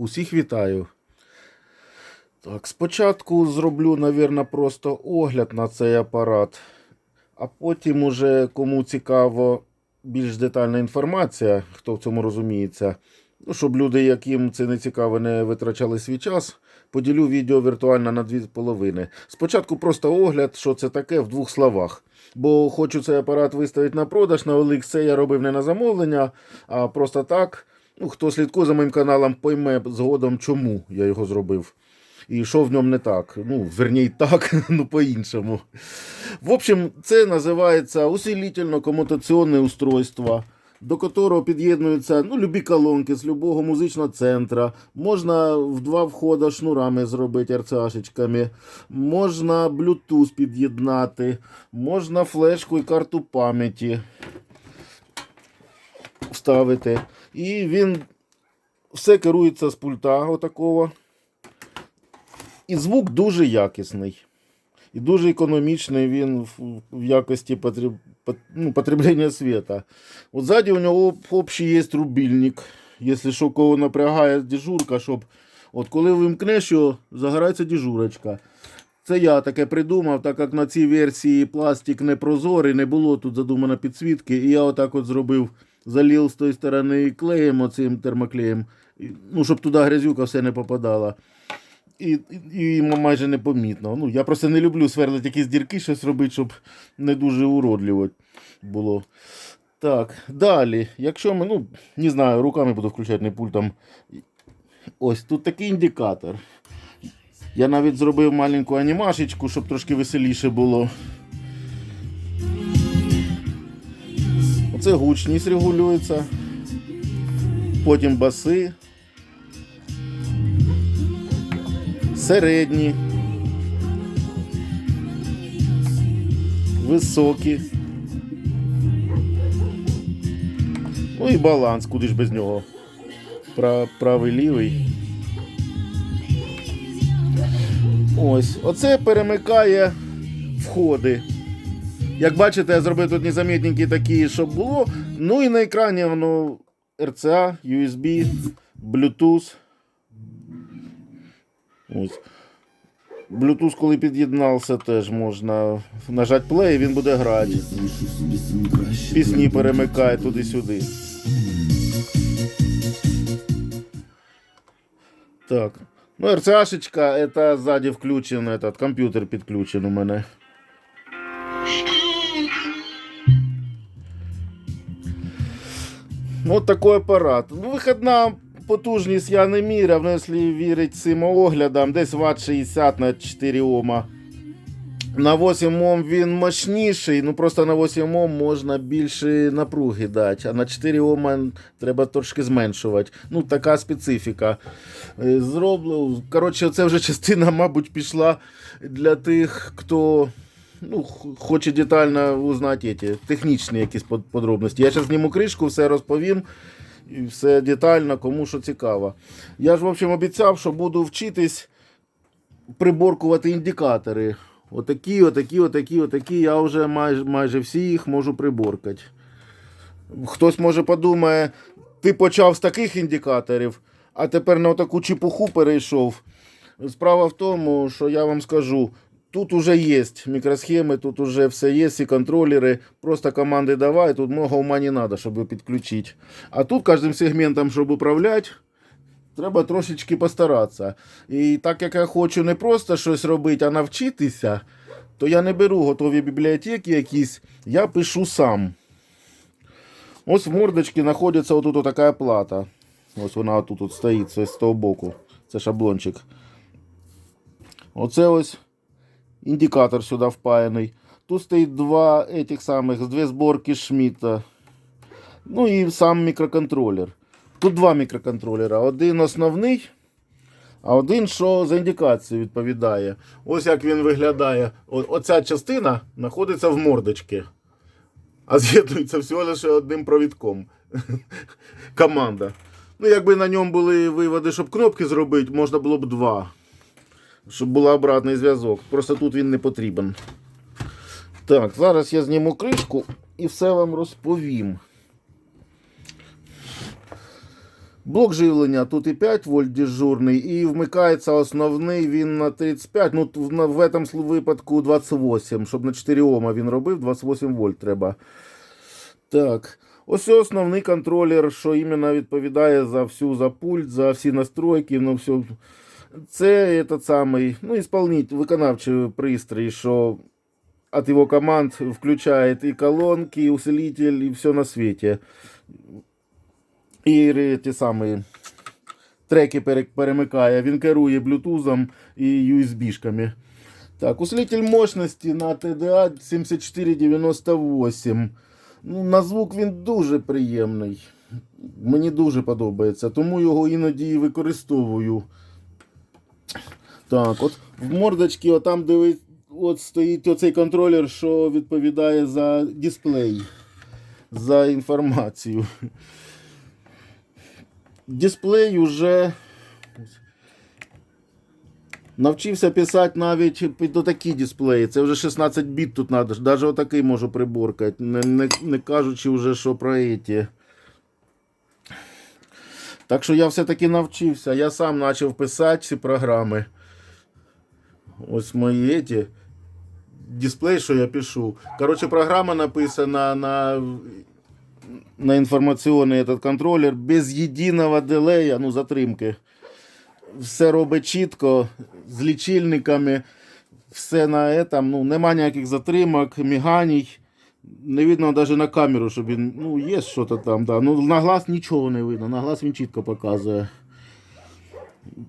Усіх вітаю. Так, спочатку зроблю, навірно, просто огляд на цей апарат, а потім уже кому цікаво більш детальна інформація, хто в цьому розуміється. Ну, щоб люди, яким це не цікаво, не витрачали свій час, поділю відео віртуально на дві половини. Спочатку просто огляд, що це таке в двох словах. Бо хочу цей апарат виставити на продаж на OLX, це я робив не на замовлення, а просто так. Ну, хто слідкує за моїм каналом, пойме згодом, чому я його зробив. І що в ньому не так. Ну, верній, так, ну по-іншому. В общем, це називається усилительно-комутаційне устройство, до которого під'єднуються ну, любі колонки з любого музичного центру. Можна в два входи шнурами зробити RCA-шечками, можна Bluetooth під'єднати, можна флешку і карту пам'яті вставити. І він все керується з пульта отакого. І звук дуже якісний. І дуже економічний він в, якості потреб, пот- ну, потреблення світа. От ззаді у нього об- общий є рубільник. Якщо що кого напрягає дежурка, щоб от коли вимкнеш його, загорається дежурочка. Це я таке придумав, так як на цій версії пластик не прозорий, не було тут задумано підсвітки. І я отак от зробив, залив з тої сторони клеєм, оцим термоклеєм, ну, щоб туди грязюка все не попадала. І, і майже непомітно. Ну, я просто не люблю сверлити якісь дірки, щось робити, щоб не дуже уродливо було. Так, далі. Якщо ми, ну, не знаю, руками буду включати, не пультом. Ось тут такий індикатор. Я навіть зробив маленьку анімашечку, щоб трошки веселіше було. Оце гучність регулюється. Потім баси. Середні. Високі. Ну і баланс, куди ж без нього. Правий лівий. Ось, оце перемикає входи. Як бачите, я зробив тут незамітненькі такі, щоб було. Ну і на екрані воно RCA, USB, Bluetooth. Ось. Bluetooth, коли під'єднався, теж можна нажати play, і він буде грати. Пісні перемикає туди-сюди. Так. Ну, RCA-шечка, это сзади включен этот компьютер підключен у мене. Ну, от такий апарат. Ну, виходна потужність я не міряв, ну, якщо вірити цим оглядам, десь ватт 60 на 4 Ома. На 8 Ом він мощніший, ну просто на 8 Ом можна більше напруги дати, а на 4 Ома треба трошки зменшувати. Ну, така специфіка. Е, Зроблю. Коротше, це вже частина, мабуть, пішла для тих, хто ну, хоче детально узнати ті, технічні якісь подробності. Я зараз зніму кришку, все розповім. І все детально, кому що цікаво. Я ж, в общем, обіцяв, що буду вчитись приборкувати індикатори. Отакі, отакі, отакі, отакі. Я вже майже, майже всі їх можу приборкати. Хтось може подумає, ти почав з таких індикаторів, а тепер на таку чепуху перейшов. Справа в тому, що я вам скажу, тут уже є мікросхеми, тут уже все є, всі контролери. Просто команди давай, тут много ума не треба, щоб підключити. А тут кожним сегментом, щоб управляти, треба трошечки постаратися. І так як я хочу не просто щось робити, а навчитися, то я не беру готові бібліотеки якісь, я пишу сам. Ось в мордочці знаходиться отут така плата. Ось вона отут от стоїть з того боку. Це шаблончик. Оце ось індикатор сюди впаяний. Тут стоїть два этих самих, дві зборки Шмідта. Ну і сам мікроконтролер. Тут два мікроконтролера. Один основний, а один, що за індикацією відповідає. Ось як він виглядає. О- Оця частина знаходиться в мордочці. А з'єднується всього лише одним провідком. Команда. Ну, якби на ньому були виводи, щоб кнопки зробити, можна було б два. Щоб був обратний зв'язок. Просто тут він не потрібен. Так, зараз я зніму кришку і все вам розповім. Блок живлення тут і 5 вольт дежурний, і вмикається основний він на 35. Ну, в, этом випадку 28. Щоб на 4 Ома він робив, 28 вольт треба. Так. Ось основний контролер, що іменно відповідає за всю за пульт, за всі настройки, ну все. Це этот самий, ну, исполнитель, виконавчий пристрій, що от его команд включает и колонки, и усилитель, и все на свете. І ті самі треки перемикає. Він керує блютузом і USB-шками. Так, усилитель мощності на TDA 7498. Ну, на звук він дуже приємний. Мені дуже подобається, тому його іноді і використовую. Так, от в мордочці, отам, де ви- от стоїть оцей контролер, що відповідає за дисплей, за інформацію. Дисплей уже навчився писати навіть під отакі дисплеї. Це вже 16 біт тут треба. Навіть отакий можу приборкати. Не, не, не кажучи вже, що про еті. Так що я все-таки навчився. Я сам почав писати ці програми. Ось мої еті. Дисплей, що я пишу. Коротше, програма написана на, на інформаційний этот контролер без єдиного делея, ну, затримки. Все робить чітко, з лічильниками, все на этом, ну, нема ніяких затримок, міганій. Не видно навіть на камеру, щоб він. Ну, є щось там, да. Ну, на глаз нічого не видно, на глаз він чітко показує.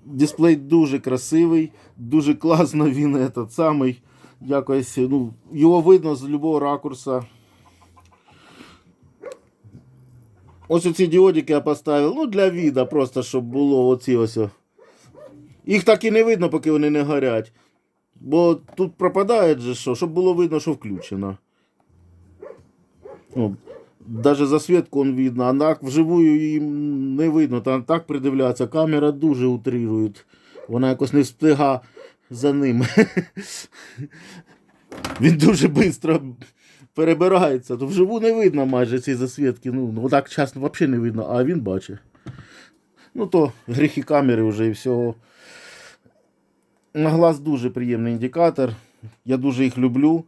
Дисплей дуже красивий, дуже класно він этот самий. Якось, ну, його видно з будь-якого ракурса. Ось оці діодики я поставив, ну, для віда, просто щоб було оці ось. Їх так і не видно, поки вони не горять. Бо тут пропадає же що, щоб було видно, що включено. Ну, Даже засвітку он видно, а вживую їм не видно. Там так придивляться. Камера дуже утрирує. Вона якось не встига за ним. Він дуже швидко перебирається. То вживу не видно майже ці засвітки. Ну, ну так часто взагалі не видно, а він бачить. Ну то гріхи камери вже і всього. На глаз дуже приємний індикатор. Я дуже їх люблю.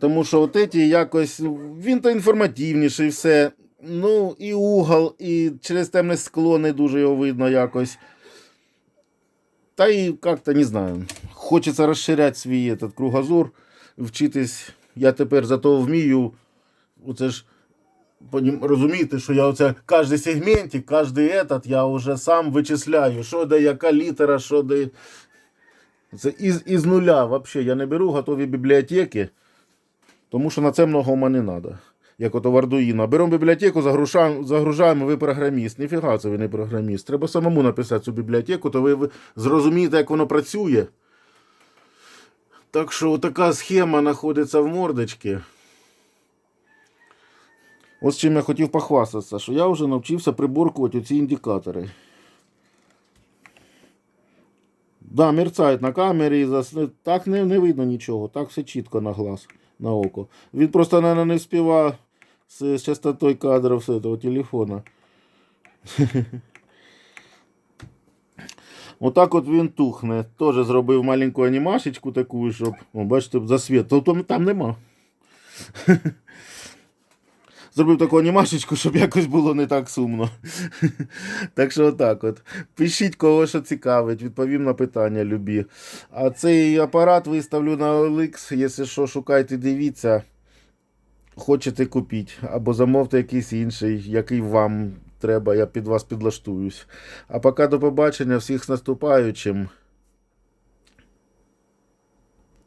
Тому що от эти якось, ну, він то інформативніший, все. Ну, і угол, і через темне скло не дуже його видно якось. Та і як-то не знаю. Хочеться розширяти свій этот кругозор, вчитись. Я тепер зато вмію. Оце ж понім- розумієте, що я оце кожен сегментик, кожен этот, я вже сам вичисляю, що де яка літера, що де. Це із, із нуля взагалі. Я не беру готові бібліотеки, тому що на це много не треба. Як ото в Ардуїно. Беремо бібліотеку, загружаємо, загружаємо, ви програміст. Ніфіга це ви не програміст. Треба самому написати цю бібліотеку, то ви, зрозумієте, як воно працює. Так що така схема знаходиться в мордочці. Ось чим я хотів похвастатися, що я вже навчився приборкувати ці індикатори. Да, мерцають на камері, так не, не видно нічого, так все чітко на глаз, на око. Він просто, наверное, не співав з, частотой кадрів з цього телефона. Отак от він тухне. Теж зробив маленьку анімашечку таку, щоб. О, бачите, засвіт. То, то там нема. Зробив таку анімашечку, щоб якось було не так сумно. так що отак от. Пишіть, кого що цікавить, відповім на питання любі. А цей апарат виставлю на OLX, якщо що, шукайте, дивіться. Хочете купіть, або замовте якийсь інший, який вам треба, я під вас підлаштуюсь. А поки до побачення, всіх з наступаючим.